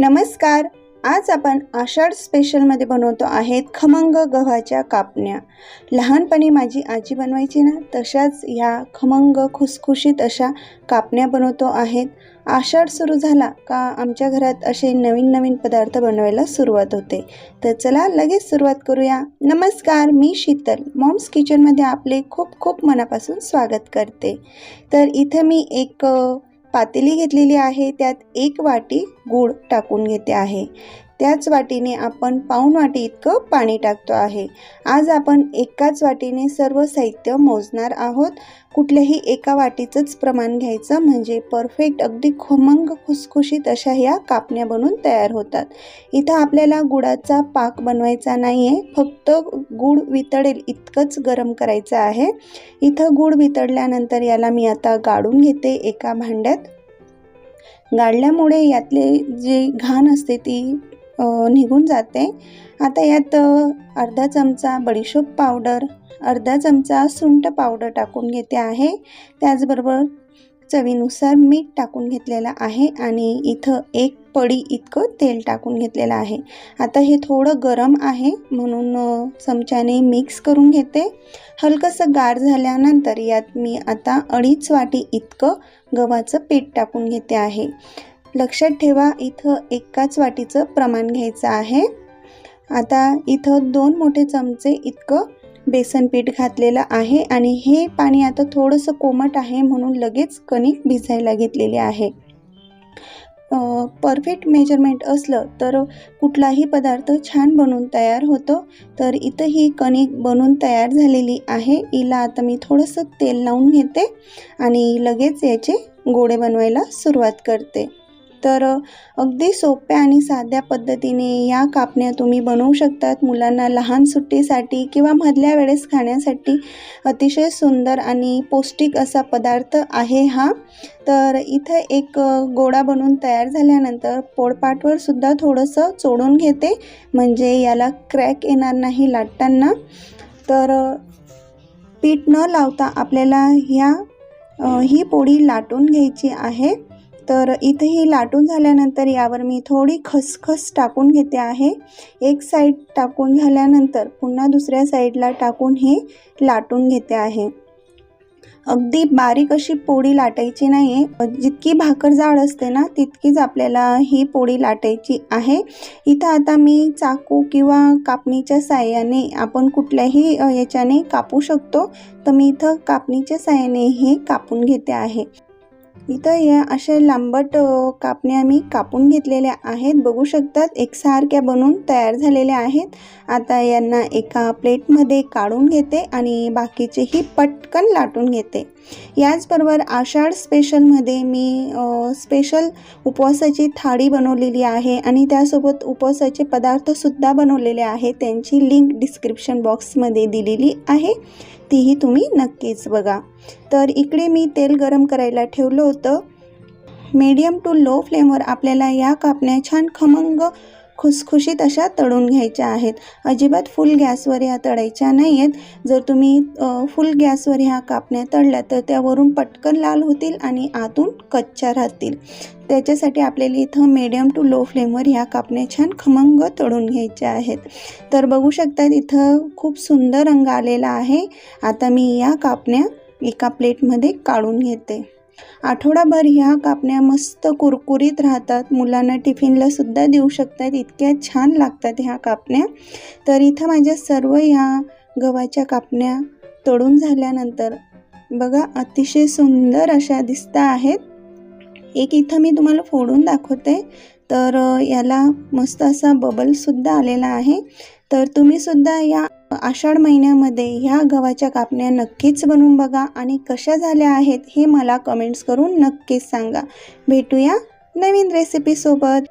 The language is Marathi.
नमस्कार. आज आपण आषाढ स्पेशलमध्ये बनवतो आहेत खमंग गव्हाच्या कापण्या. लहानपणी माझी आजी बनवायची ना तशाच ह्या खमंग खुसखुशीत अशा कापण्या बनवतो आहेत. आषाढ सुरू झाला का आमच्या घरात असे नवीन नवीन पदार्थ बनवायला सुरुवात होते. तर चला लगेच सुरुवात करूया. नमस्कार मी शीतल. मॉम्स किचनमध्ये आपले खूप खूप मनापासून स्वागत करते. तर इथं मी एक पातेली घेतलेली आहे त्यात एक वाटी गूळ टाकून घेते आहे. त्याच वाटीने आपण पाऊण वाटी इतकं पाणी टाकतो आहे. आज आपण एकाच वाटीने सर्व साहित्य मोजणार आहोत. कुठल्याही एका वाटीचंच प्रमाण घ्यायचं म्हणजे परफेक्ट अगदी खमंग खुसखुशीत अशा ह्या कापण्या बनून तयार होतात. इथं आपल्याला गुळाचा पाक बनवायचा नाही आहे फक्त गूळ वितळेल इतकंच गरम करायचं आहे. इथं गूळ वितळल्यानंतर याला मी आता गाळून घेते एका भांड्यात. गाळल्यामुळे यातले जे घाण असते ती निघून जाते. आता यात अर्धा चमचा बडीशोप पावडर अर्धा चमचा सुंठ पावडर टाकून घेते आहे. त्याचबरोबर चवीनुसार मीठ टाकून घेतलेलं आहे आणि इथं एक पडी इतकं तेल टाकून घेतलेलं आहे. आता हे थोडं गरम आहे म्हणून चमच्याने मिक्स करून घेते. हलकंसं गार झाल्यानंतर यात मी आता अडीच वाटी इतकं गव्हाचं पीठ टाकून घेते आहे. लक्षात ठेवा इथं एकाच वाटीचं प्रमाण घ्यायचं आहे. आता इथं दोन मोठे चमचे इतकं बेसन पीठ घातलेलं आहे आणि हे पाणी आता थोडंसं कोमट आहे म्हणून लगेच कणिक भिजायला घेतलेली आहे. परफेक्ट मेजरमेंट असलं तर कुठलाही पदार्थ छान बनून तयार होतो. तर इथं ही कणिक बनून तयार झालेली आहे. हिला आता मी थोडंसं तेल लावून घेते आणि लगेच याचे गोडे बनवायला सुरुवात करते. तर अगदी सोप्या आणि साध्या पद्धतीने या कापण्या तुम्ही बनवू शकतात. मुलांना लहान सुट्टीसाठी किंवा मधल्या वेळेस खाण्यासाठी अतिशय सुंदर आणि पौष्टिक असा पदार्थ आहे हा. तर इथं एक गोडा गोळा बनवून तयार झाल्यानंतर पोळपाटवर सुद्धा थोडंसं चोडून घेते. म्हणजे याला क्रॅक येणार नाही लाटताना. तर पीठ न लावता आपल्याला ह्या ही पोळी लाटून घ्यायची आहे. तर इथे ही लाटून झाल्यानंतर यावर मी थोडी खसखस टाकून घेते आहे. एक साईड टाकून झाल्यानंतर पुन्हा दुसऱ्या साईडला टाकून हे लाटून घेते आहे. अगदी बारीक अशी पोळी लाटायची नाही आहे जितकी भाकर जाड असते ना तितकीच आपल्याला ही पोळी लाटायची आहे. इथं आता मी चाकू किंवा कापणीच्या साह्याने आपण कुठल्याही याच्याने कापू शकतो. तर मी इथं कापणीच्या साह्याने हे कापून घेते आहे. इथं या अशा लांबट कापण्या मी कापून घेतलेल्या आहेत. बघू शकतात एकसारख्या बनून तयार झालेल्या आहेत. आता यांना एका प्लेटमध्ये काढून घेते आणि बाकीचेही पटकन लाटून घेते. याचबरोबर आषाढ स्पेशलमध्ये मी स्पेशल उपवासाची थाळी बनवलेली आहे आणि त्यासोबत उपवासाचे पदार्थसुद्धा बनवलेले आहेत त्यांची लिंक डिस्क्रिप्शन बॉक्समध्ये दिलेली आहे. तीही तुम्ही नक्कीच बघा. तर इकडे मी तेल गरम करायला ठेवलं होतं. मीडियम टू लो फ्लेमवर आपल्याला या कापण्या छान खमंग खुसखुशीत अशा तळून घ्यायच्या आहेत. अजिबात फुल गॅसवर ह्या तळायच्या नाही आहेत जर तुम्ही फुल गॅसवर ह्या कापण्या तळल्या तर त्यावरून पटकन लाल होतील आणि आतून कच्च्या राहतील. त्याच्यासाठी आपल्याला इथं मीडियम टू लो फ्लेमवर ह्या कापण्या छान खमंग तळून घ्यायच्या आहेत. तर बघू शकता इथं खूप सुंदर रंग आलेला आहे. आता मी या कापण्या एका प्लेटमध्ये काढून घेते. आठवडाभर ह्या कापण्या मस्त कुरकुरीत राहतात. मुलांना टिफिनला सुद्धा देऊ शकतात. इतक्या छान लागतात ह्या कापण्या. तर इथं माझ्या सर्व ह्या गव्हाच्या कापण्या तळून झाल्यानंतर बघा अतिशय सुंदर अशा दिसता आहेत. एक इथं मी तुम्हाला फोडून दाखवते. तर याला मस्त असा बबलसुद्धा आलेला आहे. तर तुम्हीसुद्धा या आषाढ महिन्यामध्ये ह्या गव्हाच्या कापण्या नक्कीच बनवून बघा आणि कशा झाल्या आहेत हे मला कमेंट्स करून नक्कीच सांगा. भेटूया नवीन रेसिपीसोबत